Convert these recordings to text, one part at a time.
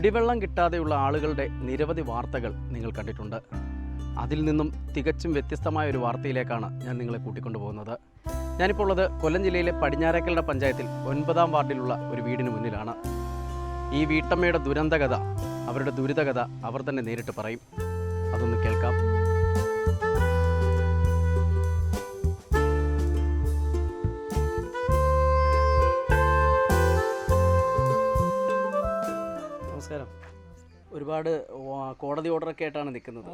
കുടിവെള്ളം കിട്ടാതെയുള്ള ആളുകളുടെ നിരവധി വാർത്തകൾ നിങ്ങൾ കണ്ടിട്ടുണ്ട്. അതിൽ നിന്നും തികച്ചും വ്യത്യസ്തമായ ഒരു വാർത്തയിലേക്കാണ് ഞാൻ നിങ്ങളെ കൂട്ടിക്കൊണ്ടുപോകുന്നത് ഞാനിപ്പോൾ ഉള്ളത് കൊല്ലം ജില്ലയിലെ പടിഞ്ഞാറേക്കലിന്റെ പഞ്ചായത്തിൽ ഒൻപതാം വാർഡിലുള്ള ഒരു വീടിന് മുന്നിലാണ്. ഈ വീട്ടമ്മയുടെ ദുരന്തകഥ അവരുടെ ദുരിതകഥ അവർ തന്നെ നേരിട്ട് പറയും. അതൊന്ന് കേൾക്കാം. ഒരുപാട് കോടതി ഓർഡറൊക്കെ ആയിട്ടാണ് നിൽക്കുന്നത്.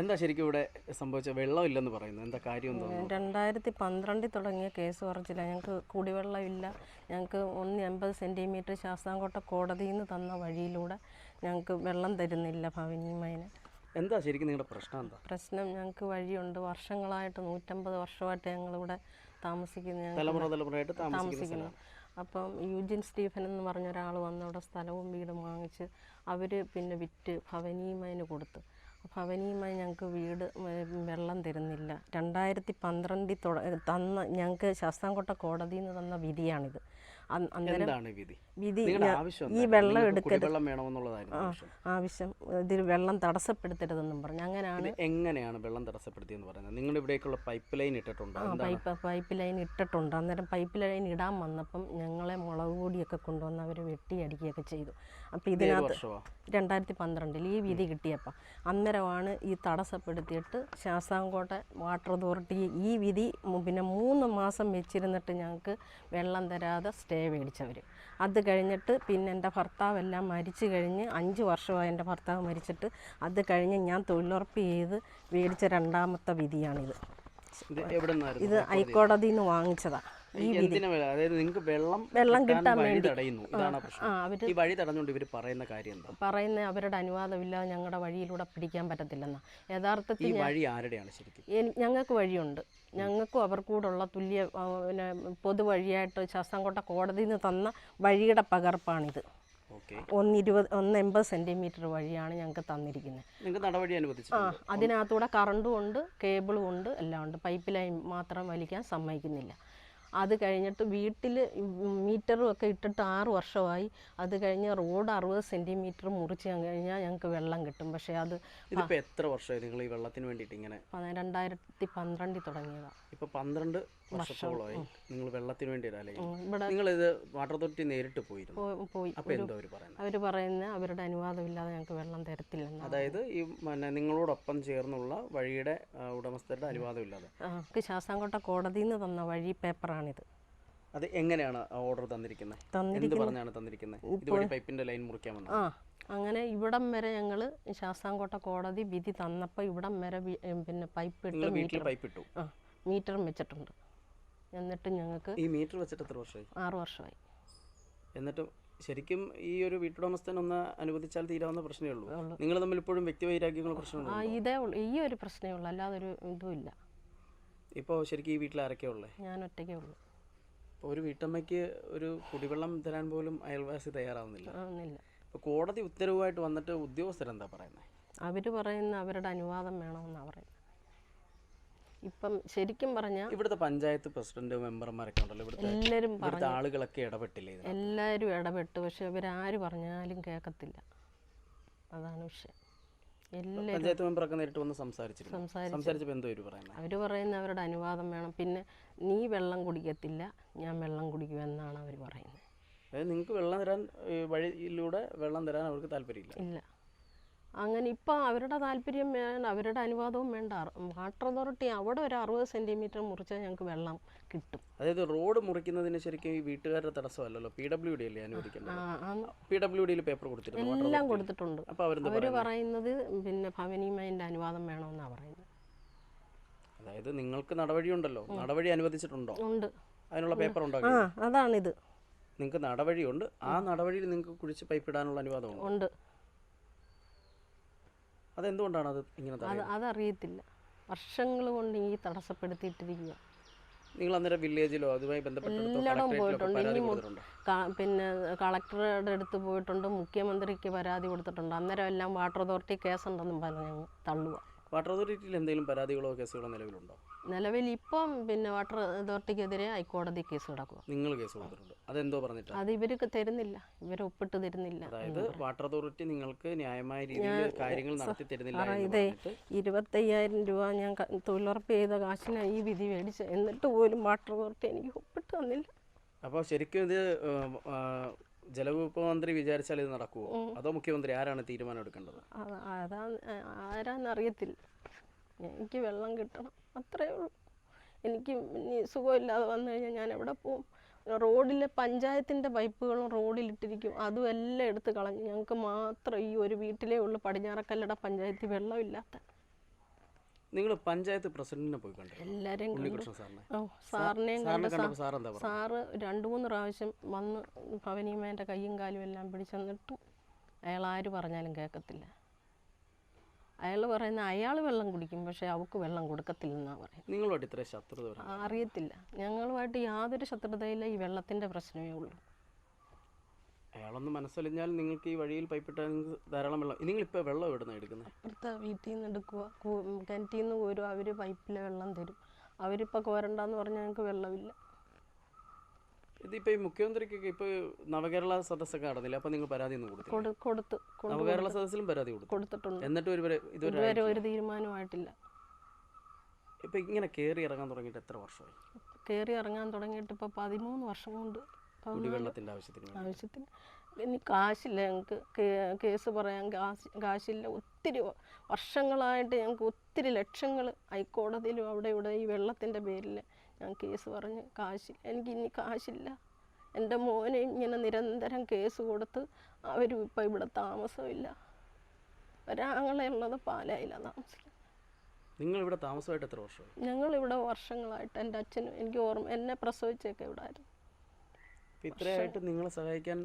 എന്താ ശരിക്കും ഇവിടെ സംഭവിച്ചത്? വെള്ളമില്ലെന്ന് പറയുന്നത്. എന്താ കാര്യം രണ്ടായിരത്തി പന്ത്രണ്ടിൽ തുടങ്ങിയ കേസ് കുറച്ചില്ല. ഞങ്ങൾക്ക് കുടിവെള്ളമില്ല. ഞങ്ങൾക്ക് ഒന്ന് എൺപത് സെന്റിമീറ്റർ ശാസ്താംകോട്ട കോടതിയിൽ നിന്ന് തന്ന വഴിയിലൂടെ ഞങ്ങൾക്ക് വെള്ളം തരുന്നില്ല ഭവനിമയന് എന്താ ശരിക്കും നിങ്ങളുടെ പ്രശ്നം എന്താ? പ്രശ്നം ഞങ്ങൾക്ക് വഴിയുണ്ട്. വർഷങ്ങളായിട്ട് നൂറ്റമ്പത് വർഷമായിട്ട് ഞങ്ങളിവിടെ താമസിക്കുന്നു തലമുറ തലമുറയായിട്ട് താമസിക്കുന്നു അപ്പം യൂജിൻ സ്റ്റീഫൻ എന്ന് പറഞ്ഞ ഒരാൾ വന്ന് അവിടെ സ്ഥലവും വീടും വാങ്ങിച്ച് അവർ പിന്നെ വിറ്റ് ഭവനീമയന് കൊടുത്തു. ഭവനീയമായി ഞങ്ങൾക്ക് വീട് വെള്ളം തരുന്നില്ല. രണ്ടായിരത്തി പന്ത്രണ്ടിൽ തന്ന ഞങ്ങൾക്ക് ശാസ്താംകോട്ട കോടതിയിൽ നിന്ന് തന്ന വിധിയാണിത്. അന്ന് അന്നേരം വിധി? വിധി ഈ വെള്ളം എടുക്കരുത്. ആവശ്യം. ഇതിൽ വെള്ളം തടസ്സപ്പെടുത്തരുതെന്നും പറഞ്ഞു. അങ്ങനെയാണ് എങ്ങനെയാണ് വെള്ളം തടസ്സപ്പെടുത്തിയെന്ന് പറയുന്നത്? നിങ്ങളുടെ ഇവിടേക്കുള്ള പൈപ്പ് ലൈൻ ഇട്ടിട്ടുണ്ട് പൈപ്പ് പൈപ്പ് ലൈൻ ഇട്ടിട്ടുണ്ട്. അന്നേരം പൈപ്പ് ലൈൻ ഇടാൻ വന്നപ്പം ഞങ്ങളെ മുളക് പൊടിയൊക്കെ കൊണ്ടുവന്ന് അവർ വെട്ടിയടിക്കുകയൊക്കെ ചെയ്തു. അപ്പോൾ ഇതിനകത്ത് രണ്ടായിരത്തി പന്ത്രണ്ടിൽ ഈ വിധി കിട്ടിയപ്പം അന്നേരമാണ് ഈ തടസ്സപ്പെടുത്തിയിട്ട് ശാസ്താംകോട്ട വാട്ടർ അതോറിറ്റി ഈ വിധി പിന്നെ മൂന്ന് മാസം വെച്ചിരുന്നിട്ട് ഞങ്ങൾക്ക് വെള്ളം തരാതെ സ്റ്റേ മേടിച്ചവർ അത് കഴിഞ്ഞിട്ട് പിന്നെ എന്റെ ഭർത്താവെല്ലാം മരിച്ചു കഴിഞ്ഞ് അഞ്ച് വർഷമായി എന്റെ ഭർത്താവ് മരിച്ചിട്ട് അത് കഴിഞ്ഞ് ഞാൻ തൊഴിലുറപ്പ് ചെയ്ത് മേടിച്ച രണ്ടാമത്തെ വിധിയാണിത്. ഇത് ഇത് ഹൈക്കോടതിയിൽ നിന്ന് വാങ്ങിച്ചതാണ് ഈ അതായത് നിങ്ങൾക്ക് വെള്ളം വെള്ളം കിട്ടാൻ വേണ്ടി. തടയുന്നു. ഇതാണ് ആ പ്രശ്നം. അവർ ഈ വഴി തടഞ്ഞുകൊണ്ട് ഇവർ പറയുന്ന കാര്യം എന്താ? പറയുന്ന അവരുടെ അനുവാദമില്ലാതെ ഞങ്ങളുടെ വഴിയിലൂടെ പിടിക്കാൻ പറ്റത്തില്ലെന്നാ. ഈ യഥാർത്ഥത്തിൽ വഴി ആരുടെയാണ് ശരിക്കും? ഞങ്ങൾക്ക് വഴിയുണ്ട്. ഞങ്ങൾക്കും അവർക്കൂടുള്ള തുല്യ പിന്നെ പൊതുവഴിയായിട്ട് ശാസ്താംകോട്ട കോടതിയിൽ നിന്ന് തന്ന വഴിയുടെ പകർപ്പാണിത്. ഒന്ന് ഇരുപത് ഒന്ന് എൺപത് സെന്റിമീറ്റർ വഴിയാണ് ഞങ്ങൾക്ക് തന്നിരിക്കുന്നത് നിങ്ങൾക്ക് നടപടി ആ അതിനകത്തൂടെ കറണ്ടും ഉണ്ട് കേബിളും ഉണ്ട് എല്ലാം ഉണ്ട്. പൈപ്പ് ലൈൻ മാത്രം വലിക്കാൻ സമ്മതിക്കുന്നില്ല. അത് കഴിഞ്ഞിട്ട് വീട്ടിൽ മീറ്ററും ഒക്കെ ഇട്ടിട്ട് ആറ് വർഷമായി. അത് കഴിഞ്ഞ് റോഡ് അറുപത് സെന്റിമീറ്റർ മുറിച്ച് കഴിഞ്ഞാൽ ഞങ്ങൾക്ക് വെള്ളം കിട്ടും. പക്ഷേ അത് എത്ര വർഷമായി നിങ്ങൾ ഈ വെള്ളത്തിന് വേണ്ടിയിട്ട് ഇങ്ങനെ? രണ്ടായിരത്തി പന്ത്രണ്ടിൽ തുടങ്ങിയതാണ് ഇപ്പോൾ പന്ത്രണ്ട് വർഷത്തോളമായി നിങ്ങൾ വെള്ളത്തിന് വേണ്ടി നിങ്ങൾ ഇത് വാട്ടർ അതോറിറ്റി നേരിട്ട് പോയിരുന്നു. പോയി. അവർ പറയുന്ന അവരുടെ അനുവാദമില്ലാതെ ഞങ്ങൾക്ക് വെള്ളം തരത്തില്ല അതായത് ഈ പിന്നെ നിങ്ങളോടൊപ്പം ചേർന്നുള്ള വഴിയുടെ ഉടമസ്ഥരുടെ അനുവാദം ഇല്ലാതെ നമുക്ക് ശാസ്താംകോട്ട കോടതിയിൽ നിന്ന് തന്ന വഴി പേപ്പറാണിത്. അത് എങ്ങനെയാണ് ഓർഡർ തന്നിരിക്കുന്നത് എന്ത് പറഞ്ഞാണ് തന്നിരിക്കുന്നത് ഇതുവഴി പൈപ്പിന്റെ ലൈൻ മുറിക്കാമെന്ന് ആ അങ്ങനെ ഇവിടം വരെ ഞങ്ങൾ ശാസ്താംകോട്ട കോടതി വിധി തന്നപ്പോൾ ഇവിടം വരെ പിന്നെ പൈപ്പ് ഇട്ട് മീറ്റർ പൈപ്പ് ഇട്ടു ആ മീറ്ററും വെച്ചിട്ടുണ്ട്. എന്നിട്ട് ഞങ്ങൾക്ക് ഈ മീറ്റർ വെച്ചിട്ട് എത്ര വർഷമായി? ആറ് വർഷമായി. എന്നിട്ട് ശരിക്കും ഈ ഒരു വീട്ടുടമസ്ഥൻ ഒന്ന് അനുവദിച്ചാൽ തീരാവുന്ന പ്രശ്നമേ ഉള്ളൂ. നിങ്ങൾ തമ്മിൽ ഇപ്പോഴും വ്യക്തിവൈരാഗ്യങ്ങൾ പ്രശ്നമുണ്ടോ ഇതേ ഉള്ളൂ. ഈ ഒരു പ്രശ്നമേ ഉള്ളൂ. അല്ലാതെ ഒരു ഇതുമില്ല. ഇപ്പോൾ ശരിക്കും ഈ വീട്ടിൽ ആരൊക്കെയാ ഉള്ളത് ഞാൻ ഒറ്റയ്ക്കേ ഉള്ളൂ. ഇപ്പോൾ ഒരു വീട്ടമ്മയ്ക്ക് ഒരു കുടിവെള്ളം തരാൻ പോലും അയൽവാസി തയ്യാറാവുന്നില്ല. ആ, ഒന്നുമില്ല ഇപ്പോൾ കോടതി ഉത്തരവുമായിട്ട് വന്നിട്ട് ഉദ്യോഗസ്ഥരെന്താ പറയുന്നത് അവർ പറയുന്ന അവരുടെ അനുവാദം വേണമെന്നാണ് പറയുന്നത് ഇപ്പം ശരിക്കും പറഞ്ഞാൽ ഇവിടുത്തെ പഞ്ചായത്ത് പ്രസിഡന്റ് മെമ്പർമാരൊക്കെ ഉണ്ടല്ലോ എല്ലാവരും ഇവിടുത്തെ പറഞ്ഞു ആളുകളൊക്കെ ഇടപെട്ടില്ലേ എല്ലാവരും ഇടപെട്ടു പക്ഷെ ഇവരാര് പറഞ്ഞാലും കേൾക്കത്തില്ല അതാണ് വിഷയം. പഞ്ചായത്ത് മെമ്പറൊക്കെ നേരിട്ട് വന്ന് സംസാരിച്ചിരുന്നു? സംസാരിച്ചു സംസാരിച്ചപ്പോൾ എന്തോ പറയുന്നത് അവർ പറയുന്ന അവരുടെ അനുവാദം വേണം. പിന്നെ നീ വെള്ളം കുടിക്കത്തില്ല ഞാൻ വെള്ളം കുടിക്കുമെന്നാണ് അവർ പറയുന്നത് അതായത് നിങ്ങൾക്ക് വെള്ളം തരാൻ വഴിയിലൂടെ വെള്ളം തരാൻ അവർക്ക് താല്പര്യമില്ല. ഇല്ല. അങ്ങനെ ഇപ്പം അവരുടെ താല്പര്യം വേണ്ട അവരുടെ അനുവാദവും വേണ്ട. വാട്ടർ അതോറിറ്റി അവിടെ ഒരു അറുപത് സെന്റിമീറ്റർ മുറിച്ചാൽ ഞങ്ങൾക്ക് വെള്ളം കിട്ടും. അതായത് റോഡ് മുറിക്കുന്നതിന് ശരിക്കും ഈ വീട്ടുകാരുടെ തടസ്സമല്ലല്ലോ? പി ഡബ്ല്യു ഡി അല്ലേ പി ഡബ്ല്യു ഡിയിൽ പേപ്പർ കൊടുത്തിട്ടുണ്ട് എല്ലാം കൊടുത്തിട്ടുണ്ട്. അവർ പറയുന്നത് പിന്നെ ഭവനിമയന്റെ അനുവാദം വേണമെന്നാണ് പറയുന്നത്. അതായത് നിങ്ങൾക്ക് നടപടി ഉണ്ടല്ലോ നടപടി അനുവദിച്ചിട്ടുണ്ടോ? ഉണ്ട്. അതിനുള്ള പേപ്പർ ഉണ്ടോ അതാണിത്. നിങ്ങൾക്ക് നടപടിയുണ്ട് ആ നടപടിയിൽ നിങ്ങൾക്ക് കുഴിച്ച് പൈപ്പ് ഇടാനുള്ള അനുവാദമുണ്ട്. ഉണ്ട്. അതെന്തുകൊണ്ടാണ് അത് ഇങ്ങനെ അത് അതറിയത്തില്ല. വർഷങ്ങൾ കൊണ്ട് ഈ തടസ്സപ്പെടുത്തിയിട്ടിരിക്കുക നിങ്ങൾ അന്നേരം വില്ലേജിലോ അതുമായി എല്ലായിടവും പോയിട്ടുണ്ട്. ഇനി മു- ക- പിന്നെ കളക്ടറുടെ അടുത്ത് പോയിട്ടുണ്ട്. മുഖ്യമന്ത്രിക്ക് പരാതി കൊടുത്തിട്ടുണ്ട്. അന്നേരം എല്ലാം വാട്ടർ അതോറിറ്റി കേസുണ്ടെന്നും പറഞ്ഞ് ഞങ്ങൾ തള്ളുക വാട്ടർ അതോറിറ്റിയിൽ എന്തെങ്കിലും പരാതികളോ കേസുകളോ നിലവിലുണ്ടോ? നിലവിൽ ഇപ്പം പിന്നെ വാട്ടർ അതോറിറ്റിക്കെതിരെ ഹൈക്കോടതി കേസ് കിടക്കുക നിങ്ങൾ കേസ് കൊടുത്തിട്ടുണ്ട്. അതെന്തോ പറഞ്ഞിട്ടാ? അത് ഇവർക്ക് തരുന്നില്ല. ഇവർ ഒപ്പിട്ട് തരുന്നില്ല. അതായത് വാട്ടർ അതോറിറ്റി നിങ്ങൾക്ക് ന്യായമായ രീതിയിൽ കാര്യങ്ങൾ നടത്തി തരുന്നില്ല ഇതേ ഇരുപത്തയ്യായിരം രൂപ ഞാൻ തൊഴിലുറപ്പ് ചെയ്ത കാശിനാണ് ഈ വിധി മേടിച്ചത് എന്നിട്ട് പോലും വാട്ടർ അതോറിറ്റി എനിക്ക് ഒപ്പിട്ട് തന്നില്ല. അപ്പോൾ ശരിക്കും ഇത് ജലവകുപ്പ് മന്ത്രി വിചാരിച്ചാൽ ഇത് നടക്കുമോ അതോ മുഖ്യമന്ത്രി ആരാണ് തീരുമാനം എടുക്കേണ്ടത്? അതാ ആരാന്നറിയത്തില്ല. എനിക്ക് വെള്ളം കിട്ടണം. അത്രേ ഉള്ളൂ. എനിക്ക് ഇനി സുഖമില്ലാതെ വന്നു കഴിഞ്ഞാൽ ഞാൻ എവിടെ പോവും? റോഡിലെ പഞ്ചായത്തിന്റെ പൈപ്പുകളും റോഡിലിട്ടിരിക്കും അതും എല്ലാം എടുത്ത് കളഞ്ഞു ഞങ്ങൾക്ക് മാത്രം ഈ ഒരു വീട്ടിലേ ഉള്ളൂ പടിഞ്ഞാറക്കല്ലട പഞ്ചായത്തിൽ വെള്ളമില്ലാത്ത. നിങ്ങൾ പഞ്ചായത്ത് പ്രസിഡന്റിനെ പോയി കണ്ടു? എല്ലാവരെയും കണ്ടു. ഓ സാറിനെയും കണ്ടു. സാറ് രണ്ട് മൂന്ന് പ്രാവശ്യം വന്ന് ഭവനീമേന്റെ കൈയും കാലും എല്ലാം പിടിച്ചെന്നിട്ടും അയാൾ ആര് പറഞ്ഞാലും കേൾക്കത്തില്ല. അയാൾ പറയുന്ന അയാൾ വെള്ളം കുടിക്കും പക്ഷേ അവൾക്ക് വെള്ളം കൊടുക്കത്തില്ലെന്നാണ് പറയുന്നത്. നിങ്ങളുമായിട്ട് ഇത്ര ശത്രുത അറിയത്തില്ല. ഞങ്ങളുമായിട്ട് യാതൊരു ശത്രുതയില്ല ഈ വെള്ളത്തിന്റെ പ്രശ്നമേ ഉള്ളൂ. അയാളൊന്ന് മനസ്സലിഞ്ഞാൽ നിങ്ങൾക്ക് ഈ വഴിയിൽ പൈപ്പിട്ടാൽ നിങ്ങൾക്ക് ധാരാളം വെള്ളം. നിങ്ങളിപ്പോൾ വെള്ളം എവിടുന്ന എടുക്കുന്നത് അപ്പുറത്തെ വീട്ടിൽ നിന്ന് എടുക്കുക കിണറ്റിൽ നിന്ന് കോരും അവർ പൈപ്പിലെ വെള്ളം തരും. അവരിപ്പോൾ കോരണ്ടെന്ന് പറഞ്ഞാൽ ഞങ്ങൾക്ക് വെള്ളമില്ല. ഇതിപ്പോൾ ഈ മുഖ്യമന്ത്രിക്കൊക്കെ ഇപ്പൊ നവകേരള സദസ്സൊക്കെ നടന്നില്ല? അപ്പൊ നിങ്ങൾ പരാതി ഒന്നും കൊടുത്തു കൊടു കൊടുത്ത് നവകേരള സദസ്സിലും പരാതി കൊടുത്തു കൊടുത്തിട്ടുണ്ട്. എന്നിട്ട് ഇതുവരെ ഇതുവരെ ഒരു തീരുമാനമായിട്ടില്ല ഇപ്പൊ ഇങ്ങനെ കയറി ഇറങ്ങാൻ തുടങ്ങിയിട്ട് എത്ര വർഷമായി? കയറി ഇറങ്ങാൻ തുടങ്ങിയിട്ട് ഇപ്പൊ പതിമൂന്ന് വർഷം കൊണ്ട് കുടിവെള്ളത്തിന്റെ ആവശ്യത്തിന് ആവശ്യത്തിന്. ഇനി കാശില്ല ഞങ്ങൾക്ക് കേസ് പറയാൻ കാശ് കാശില്ല. ഒത്തിരി വർഷങ്ങളായിട്ട് ഞങ്ങൾക്ക് ഒത്തിരി ലക്ഷങ്ങൾ ഹൈക്കോടതിയിലും അവിടെ ഇവിടെ ഈ വെള്ളത്തിന്റെ പേരിൽ ഞാൻ കേസ് പറഞ്ഞ് കാശ് എനിക്ക് ഇനി കാശില്ല. എന്റെ മോനെ ഇങ്ങനെ നിരന്തരം കേസ് കൊടുത്ത് അവരും ഇപ്പം ഇവിടെ താമസമില്ല. ഒരാങ്ങളെയുള്ളത് പാലായിലാണ് താമസിക്കുന്നത്. നിങ്ങൾ ഇവിടെ താമസമായിട്ട് എത്ര വർഷമായി? ഞങ്ങളിവിടെ വർഷങ്ങളായിട്ട് എന്റെ അച്ഛനും എനിക്ക് ഓർമ്മ എന്നെ പ്രസവിച്ചൊക്കെ ഇവിടെ ആയിരുന്നു. ഇത്രയായിട്ട് നിങ്ങളെ സഹായിക്കാൻ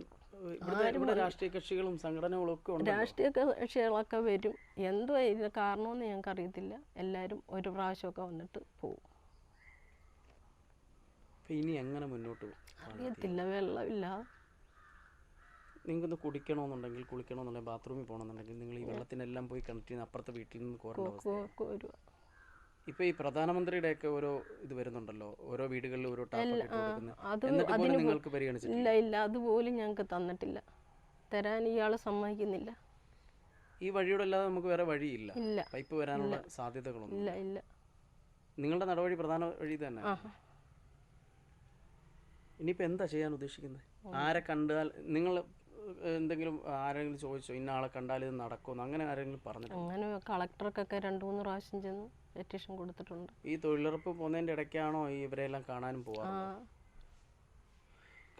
ഇവിടെ രാഷ്ട്രീയ കക്ഷികളും സംഘടനകളും ഒക്കെ ഉണ്ട് രാഷ്ട്രീയ കക്ഷികളൊക്കെ വരും. എന്തുവാ ഇതിന് കാരണമെന്ന് ഞങ്ങൾക്ക് അറിയത്തില്ല എല്ലാവരും ഒരു പ്രാവശ്യമൊക്കെ വന്നിട്ട് പോകും അപ്പം ഇനി എങ്ങനെ മുന്നോട്ട് പോകും അറിയത്തില്ല വെള്ളമില്ല. നിങ്ങൾക്കൊന്ന് കുടിക്കണമെന്നുണ്ടെങ്കിൽ കുളിക്കണമെന്നുണ്ടെങ്കിൽ ബാത്റൂമിൽ പോകണമെന്നുണ്ടെങ്കിൽ നിങ്ങൾ ഈ വെള്ളത്തിനെല്ലാം പോയി കണക്ട് ചെയ്യുന്ന അപ്പുറത്തെ വീട്ടിൽ നിന്ന് കോരേണ്ട അവസ്ഥ പ്രധാനമന്ത്രിയുടെ ഒക്കെ ഈ ഓരോ ഇത് വരുന്നുണ്ടല്ലോ ഓരോ വീടുകളിലും ഓരോ ടാപ്പ് നിങ്ങൾക്ക് പരിഗണിച്ചിട്ടില്ല. ഇല്ല ഇല്ല അതുപോലും ഞങ്ങൾക്ക് തന്നിട്ടില്ല. തരാൻ ഇയാൾ സമ്മതിക്കുന്നില്ല. ഈ വഴിയോടെ അല്ലാതെ നമുക്ക് വേറെ വഴിയില്ല. പൈപ്പ് വരാനുള്ള സാധ്യതകളൊന്നും ഇല്ല ഇല്ല. നിങ്ങളുടെ നടപടി പ്രധാന വഴി തന്നെ ഇനിയിപ്പോൾ എന്താ ചെയ്യാൻ ഉദ്ദേശിക്കുന്നത്? ആരെ കണ്ടാൽ നിങ്ങൾ എന്തെങ്കിലും ആരെങ്കിലും ചോദിച്ചോ ഇന്ന ആളെ കണ്ടാൽ ഇത് നടക്കുമെന്ന് അങ്ങനെ ആരെങ്കിലും പറഞ്ഞു അങ്ങനെ കളക്ടർക്കൊക്കെ രണ്ട് മൂന്ന് പ്രാവശ്യം ചെന്ന് പെറ്റീഷൻ കൊടുത്തിട്ടുണ്ട്. ഈ തൊഴിലുറപ്പ് പോകുന്നതിന്റെ ഇടയ്ക്കാണോ ഈ ഇവരെല്ലാം കാണാനും പോവാ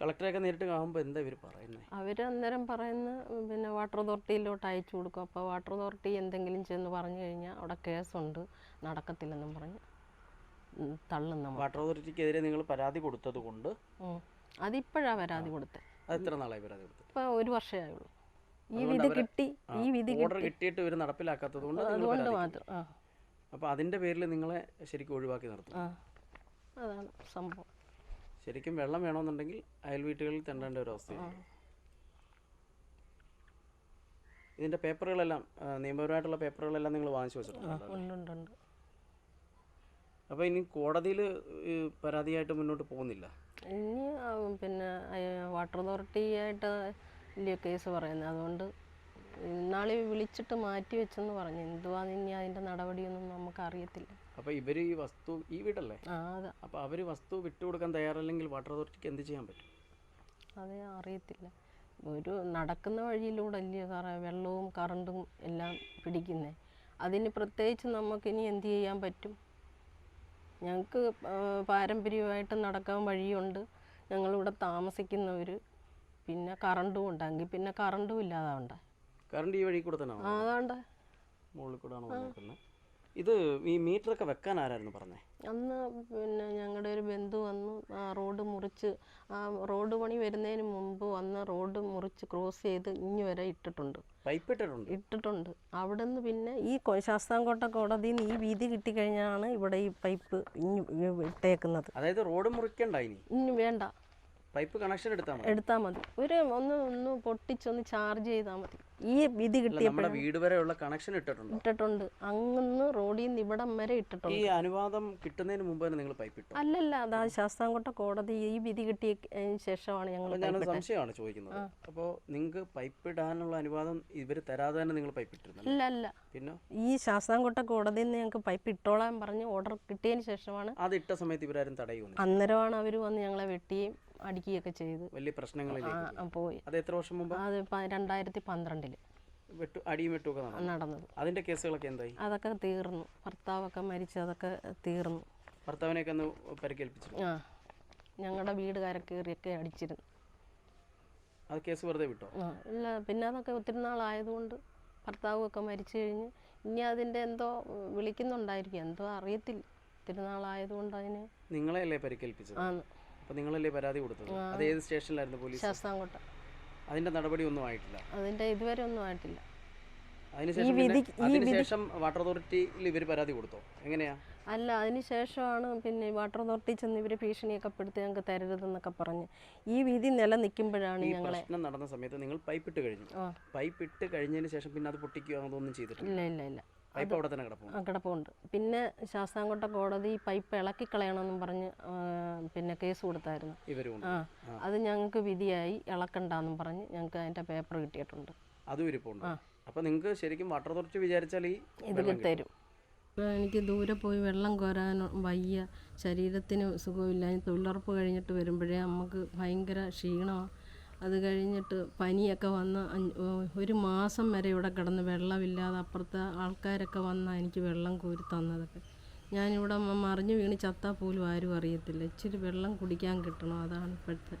കളക്ടറൊക്കെ കളക്ടറെയൊക്കെ നേരിട്ട് കാണുമ്പോൾ എന്താ ഇവർ പറയുന്നത് അവർ അന്നേരം പറയുന്ന പിന്നെ വാട്ടർ അതോറിറ്റിയിലോട്ട് അയച്ചു കൊടുക്കും. അപ്പോൾ വാട്ടർ അതോറിറ്റി എന്തെങ്കിലും ചെന്ന് പറഞ്ഞു കഴിഞ്ഞാൽ അവിടെ കേസുണ്ട് നടക്കത്തില്ലെന്നും പറഞ്ഞ്. ഉം, തള്ളും നമ്മൾ വാട്ടർ അതോറിറ്റിക്കെതിരെ നിങ്ങൾ പരാതി കൊടുത്തത് കൊണ്ട് അതിപ്പോഴാണ് പരാതി കൊടുത്തത് എത്ര നാളായി പരാതി കൊടുത്തത് ഇപ്പോൾ ഒരു വർഷമേ ആയുള്ളൂ. ഈ വിധി കിട്ടി ഈ വിധി ഓർഡർ കിട്ടിയിട്ട് ഇവർ നടപ്പിലാക്കാത്തത് കൊണ്ട് അതുകൊണ്ട് മാത്രം അപ്പോൾ അതിന്റെ പേരിൽ നിങ്ങളെ ശരിക്കും ഒഴിവാക്കി നിർത്തും അതാണ് സംഭവം. ശരിക്കും വെള്ളം വേണമെന്നുണ്ടെങ്കിൽ അയൽ വീട്ടുകളിൽ തെണ്ടേണ്ട ഒരു അവസ്ഥയാണ് ഇതിന്റെ പേപ്പറുകളെല്ലാം നിയമപരമായിട്ടുള്ള പേപ്പറുകളെല്ലാം നിങ്ങൾ വാങ്ങിച്ചു വെച്ചിട്ടുണ്ട്? അപ്പോൾ ഇനി കോടതിയിൽ പരാതിയായിട്ട് മുന്നോട്ട് പോകുന്നില്ല. ഇനി പിന്നെ വാട്ടർ അതോറിറ്റിയായിട്ട് വലിയ കേസ് പറയുന്നത്. അതുകൊണ്ട് ഇന്നാളെ വിളിച്ചിട്ട് മാറ്റി വെച്ചെന്ന് പറഞ്ഞു. എന്തുവാ ഇനി അതിന്റെ നടപടിയൊന്നും നമുക്ക് അറിയത്തില്ല അപ്പൊ ഇവർ ഈ വസ്തു ഈ വീടല്ലേ? അപ്പൊ അവർ വസ്തു വിട്ടുകൊടുക്കാൻ തയ്യാറല്ലെങ്കിൽ വാട്ടർ അതോറിറ്റിക്ക് എന്ത് ചെയ്യാൻ പറ്റും? അതെ അറിയത്തില്ല. ഒരു നടക്കുന്ന വഴിയിലൂടെ അല്ലയോ സാറേ? വെള്ളവും കറണ്ടും എല്ലാം പിടിക്കുന്നേ. അതിന് പ്രത്യേകിച്ച് നമുക്കിനി എന്ത് ചെയ്യാൻ പറ്റും? ഞങ്ങൾക്ക് പാരമ്പര്യമായിട്ട് നടക്കാൻ വഴിയുണ്ട്. ഞങ്ങളിവിടെ താമസിക്കുന്നവർ പിന്നെ കറണ്ടും ഉണ്ടെങ്കിൽ പിന്നെ കറണ്ടും ഇല്ലാതാവണ്ട. കറണ്ട് ഈ വഴി കൂടെ തന്നെ അതാണ്ട്. മുകളിൽ കൂടെ ഇത് ഈ മീറ്ററൊക്കെ വെക്കാൻ ആരായിരുന്നു പറഞ്ഞേ? അന്ന് പിന്നെ ഞങ്ങളുടെ ഒരു ബന്ധു വന്നു ആ റോഡ് മുറിച്ച് ആ റോഡ് പണി വരുന്നതിന് മുമ്പ് വന്ന് റോഡ് മുറിച്ച് ക്രോസ് ചെയ്ത് ഇനി വരെ ഇട്ടിട്ടുണ്ട്. പൈപ്പ് ഇട്ടിട്ടുണ്ട്? ഇട്ടിട്ടുണ്ട്. അവിടെ നിന്ന് പിന്നെ ഈ ശാസ്താംകോട്ട കോടതിയിൽ നിന്ന് ഈ വീതി കിട്ടിക്കഴിഞ്ഞാണ് ഇവിടെ ഈ പൈപ്പ് ഇനി ഇട്ടേക്കുന്നത്. അതായത് റോഡ് മുറിക്കണ്ട ഇനി? ഇനി വേണ്ട. പൈപ്പ് കണക്ഷൻ എടുത്താൽ മതി? എടുത്താൽ മതി. ഒരു ഒന്ന് ഒന്ന് പൊട്ടിച്ചൊന്ന് ചാർജ് ചെയ്താൽ മതി. ഈ വിധി കിട്ടിയപ്പോഴും വീട് വരെയുള്ള കണക്ഷൻ ഇട്ടിട്ടുണ്ട്? ഇട്ടിട്ടുണ്ട്. അങ്ങന്ന് റോഡിൽ നിന്ന് ഇവിടം വരെ ഇട്ടിട്ടുണ്ട്. ഈ അനുവാദം കിട്ടുന്നതിന് മുമ്പ് നിങ്ങൾ പൈപ്പ് ഇട്ടോ അല്ലല്ല അതാ ശാസ്താംകോട്ട കോടതി ഈ വിധി കിട്ടിയ ശേഷമാണ് ഞങ്ങൾ സംശയമാണ് ചോദിക്കുന്നത്. അപ്പോൾ നിങ്ങൾക്ക് പൈപ്പ് ഇടാനുള്ള അനുവാദം ഇവർ തരാതെ തന്നെ നിങ്ങൾ പൈപ്പ് ഇട്ടിരുന്നു അല്ല അല്ല പിന്നെ? ഈ ശാസ്താംകോട്ട കോടതിയിൽ നിന്ന് ഞങ്ങൾക്ക് പൈപ്പ് ഇട്ടോളാൻ പറഞ്ഞ് ഓർഡർ കിട്ടിയതിന് ശേഷമാണ് അത് ഇട്ട സമയത്ത് ഇവരാരും തടയുന്നു അന്നേരമാണ് അവർ വന്ന് ഞങ്ങളെ വെട്ടിയും അടിക്കുകയൊക്കെ ചെയ്ത്. വലിയ പ്രശ്നങ്ങളിലേക്ക് പോയി. അത് എത്ര വർഷം മുമ്പ്? അത് രണ്ടായിരത്തി പന്ത്രണ്ടിൽ വെട്ടു അടിയും വെട്ടുമൊക്കെ നടന്നു. നടന്നത്. അതിന്റെ കേസുകളൊക്കെ എന്തായി? അതൊക്കെ തീർന്നു. ഭർത്താവൊക്കെ മരിച്ചു അതൊക്കെ തീർന്നു. ഭർത്താവിനെയൊക്കെ ഒന്ന് പരിക്കേൽപ്പിച്ചു. ആ ഞങ്ങളുടെ വീട് കയറിയൊക്കെ അടിച്ചിരുന്നു. അത് കേസ് വെറുതെ വിട്ടോ? ആ ഇല്ല പിന്നെ അതൊക്കെ ഒത്തിരി നാളായതുകൊണ്ട് ഭർത്താവൊക്കെ മരിച്ചു കഴിഞ്ഞ് ഇനി അതിന്റെ എന്തോ വിളിക്കുന്നുണ്ടായിരിക്കും. എന്തോ അറിയത്തില്ല. ഒത്തിരി നാളായതുകൊണ്ട് അതിന് നിങ്ങളെയല്ലേ പരിക്കേൽപ്പിച്ചത്? ആണ് അപ്പോൾ നിങ്ങളല്ലേ പരാതി കൊടുത്തത്? അത് ഏത് സ്റ്റേഷനിലായിരുന്നു പോലീസ്? ശാസ്താംകോട്ട. അതിന്റെ നടപടി ഒന്നും ആയിട്ടില്ല. അതിന്റെ ഇതുവരെ ഒന്നും ആയിട്ടില്ല. അതിനുശേഷം പിന്നെ- വാട്ടർ അതോറിറ്റിയിൽ ഇവർ പരാതി കൊടുത്തോ? എങ്ങനെയാ? അല്ല അതിനുശേഷമാണ് പിന്നെ വാട്ടർ അതോറിറ്റി ചെന്ന് ഇവർ ഭീഷണിയൊക്കെ പെടുത്തി ഞങ്ങൾക്ക് തരരുതെന്നൊക്കെ പറഞ്ഞ്. ഈ വിധി നിലനിൽക്കുമ്പോഴാണ് ഈ ഞങ്ങളെ പ്രശ്നം നടന്ന സമയത്ത് നിങ്ങൾ പൈപ്പ് ഇട്ട് കഴിഞ്ഞു. ആ. പൈപ്പ് ഇട്ട് കഴിഞ്ഞതിന് ശേഷം പിന്നെ അത് പൊട്ടിക്കുകയോ അതൊന്നും ചെയ്തിട്ടില്ല. ഇല്ല ഇല്ല ഇല്ല. പൈപ്പ് അവിടെ തന്നെ കിടപ്പുണ്ട്. കിടപ്പുണ്ട്. പിന്നെ ശാസ്താംകോട്ട കോടതി പൈപ്പ് ഇളക്കി കളയണമെന്നും പറഞ്ഞ് പിന്നെ കേസ് കൊടുത്തായിരുന്നു. ഇവരും ആ അത് ഞങ്ങൾക്ക് വിധിയായി ഇളക്കണ്ടെന്നും പറഞ്ഞ് ഞങ്ങൾക്ക് അതിന്റെ പേപ്പർ കിട്ടിയിട്ടുണ്ട്. അതും ഇരിപ്പുണ്ട്. അപ്പൊ നിങ്ങൾക്ക് ശരിക്കും വാട്ടർ അതോറിറ്റി വിചാരിച്ചാൽ ഈ ഇത് തരും. ഇപ്പോൾ എനിക്ക് ദൂരെ പോയി വെള്ളം കോരാൻ വയ്യ ശരീരത്തിന് സുഖമില്ല തൊഴിലുറപ്പ് കഴിഞ്ഞിട്ട് വരുമ്പോഴേ നമുക്ക് ഭയങ്കര ക്ഷീണമാണ് അത് കഴിഞ്ഞിട്ട് പനിയൊക്കെ വന്ന് ഒരു മാസം വരെ ഇവിടെ കിടന്ന് വെള്ളമില്ലാതെ അപ്പുറത്തെ ആൾക്കാരൊക്കെ വന്നാൽ എനിക്ക് വെള്ളം കോരി തന്നതൊക്കെ. ഞാനിവിടെ മറിഞ്ഞു വീണ് ചത്താൽ പോലും ആരും അറിയത്തില്ല. ഇച്ചിരി വെള്ളം കുടിക്കാൻ കിട്ടണം. അതാണ് ഇപ്പോഴത്തെ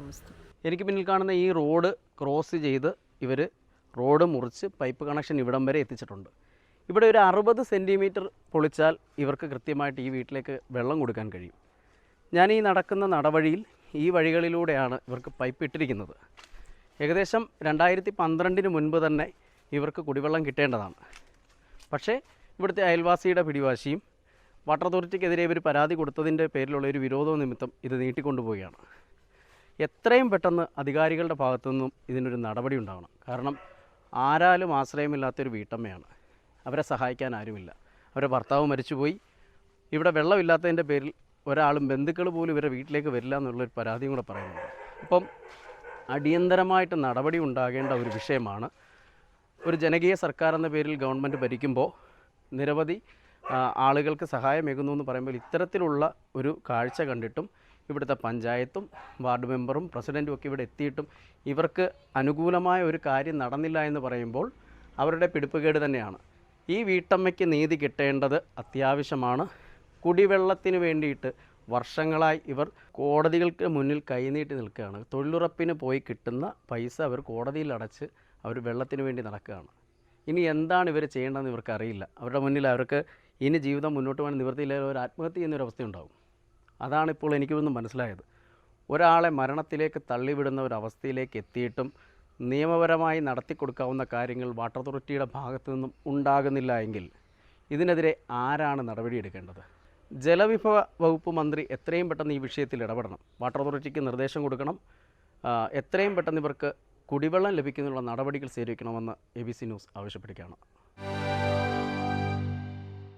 അവസ്ഥ. എനിക്ക് പിന്നിൽ കാണുന്ന ഈ റോഡ് ക്രോസ് ചെയ്ത് ഇവർ റോഡ് മുറിച്ച് പൈപ്പ് കണക്ഷൻ ഇവിടം വരെ എത്തിച്ചിട്ടുണ്ട്. ഇവിടെ ഒരു അറുപത് സെന്റിമീറ്റർ പൊളിച്ചാൽ ഇവർക്ക് കൃത്യമായിട്ട് ഈ വീട്ടിലേക്ക് വെള്ളം കൊടുക്കാൻ കഴിയും. ഞാൻ ഈ നടക്കുന്ന നടവഴിയിൽ ഈ വഴികളിലൂടെയാണ് ഇവർക്ക് പൈപ്പ് ഇട്ടിരിക്കുന്നത്. ഏകദേശം രണ്ടായിരത്തി പന്ത്രണ്ടിന് മുൻപ് തന്നെ ഇവർക്ക് കുടിവെള്ളം കിട്ടേണ്ടതാണ്. പക്ഷേ ഇവിടുത്തെ അയൽവാസിയുടെ പിടിവാശിയും വാട്ടർ അതോറിറ്റിക്കെതിരെ ഇവർ പരാതി കൊടുത്തതിന്റെ പേരിലുള്ള ഒരു വിരോധവും നിമിത്തം ഇത് നീട്ടിക്കൊണ്ടുപോവുകയാണ്. എത്രയും പെട്ടെന്ന് അധികാരികളുടെ ഭാഗത്തു നിന്നും ഇതിനൊരു നടപടി ഉണ്ടാവണം. കാരണം ആരാലും ആശ്രയമില്ലാത്തൊരു വീട്ടമ്മയാണ്. അവരെ സഹായിക്കാൻ ആരുമില്ല. അവരുടെ ഭർത്താവ് മരിച്ചുപോയി. ഇവിടെ വെള്ളമില്ലാത്തതിന്റെ പേരിൽ ഒരാളും ബന്ധുക്കൾ പോലും ഇവരുടെ വീട്ടിലേക്ക് വരില്ല എന്നുള്ളൊരു പരാതിയും കൂടെ പറയുന്നുണ്ട്. അപ്പം അടിയന്തരമായിട്ട് നടപടി ഉണ്ടാകേണ്ട ഒരു വിഷയമാണ്. ഒരു ജനകീയ സർക്കാർ എന്ന പേരിൽ ഗവൺമെന്റ് ഭരിക്കുമ്പോൾ നിരവധി ആളുകൾക്ക് സഹായമേകുന്നു എന്ന് പറയുമ്പോൾ ഇത്തരത്തിലുള്ള ഒരു കാഴ്ച കണ്ടിട്ടും ഇവിടുത്തെ പഞ്ചായത്തും വാർഡ് മെമ്പറും പ്രസിഡന്റും ഒക്കെ ഇവിടെ എത്തിയിട്ടും ഇവർക്ക് അനുകൂലമായ ഒരു കാര്യം നടന്നില്ല എന്ന് പറയുമ്പോൾ അവരുടെ പിടിപ്പുകേട് തന്നെയാണ്. ഈ വീട്ടമ്മയ്ക്ക് നീതി കിട്ടേണ്ടത് അത്യാവശ്യമാണ്. കുടിവെള്ളത്തിന് വേണ്ടിയിട്ട് വർഷങ്ങളായി ഇവർ കോടതികൾക്ക് മുന്നിൽ കൈനീട്ടി നിൽക്കുകയാണ്. തൊഴിലുറപ്പിന് പോയി കിട്ടുന്ന പൈസ അവർ കോടതിയിൽ അടച്ച് അവർ വെള്ളത്തിന് വേണ്ടി നടക്കുകയാണ്. ഇനി എന്താണ് ഇവർ ചെയ്യേണ്ടതെന്ന് ഇവർക്ക് അറിയില്ല. അവരുടെ മുന്നിൽ അവർക്ക് ഇനി ജീവിതം മുന്നോട്ട് പോകാൻ നിവൃത്തിയില്ലെങ്കിൽ ഒരു ആത്മഹത്യ എന്നൊരു അവസ്ഥയുണ്ടാകും അതാണ് ഇപ്പോൾ എനിക്കൊന്നും മനസ്സിലായത്. ഒരാളെ മരണത്തിലേക്ക് തള്ളിവിടുന്ന ഒരു അവസ്ഥയിലേക്ക് എത്തിയിട്ടും നിയമപരമായി നടത്തി കൊടുക്കാവുന്ന കാര്യങ്ങൾ വാട്ടർ അതോറിറ്റിയുടെ ഭാഗത്തു നിന്നും ഉണ്ടാകുന്നില്ല എങ്കിൽ ഇതിനെതിരെ ആരാണ് നടപടിയെടുക്കേണ്ടത്? ജലവിഭവ വകുപ്പ് മന്ത്രി എത്രയും പെട്ടെന്ന് ഈ വിഷയത്തിൽ ഇടപെടണം. വാട്ടർ അതോറിറ്റിക്ക് നിർദ്ദേശം കൊടുക്കണം. എത്രയും പെട്ടെന്ന് ഇവർക്ക് കുടിവെള്ളം ലഭിക്കുന്നതിനുള്ള നടപടികൾ സ്വീകരിക്കണമെന്ന് എ ബി സി ന്യൂസ് ആവശ്യപ്പെടുകയാണ്.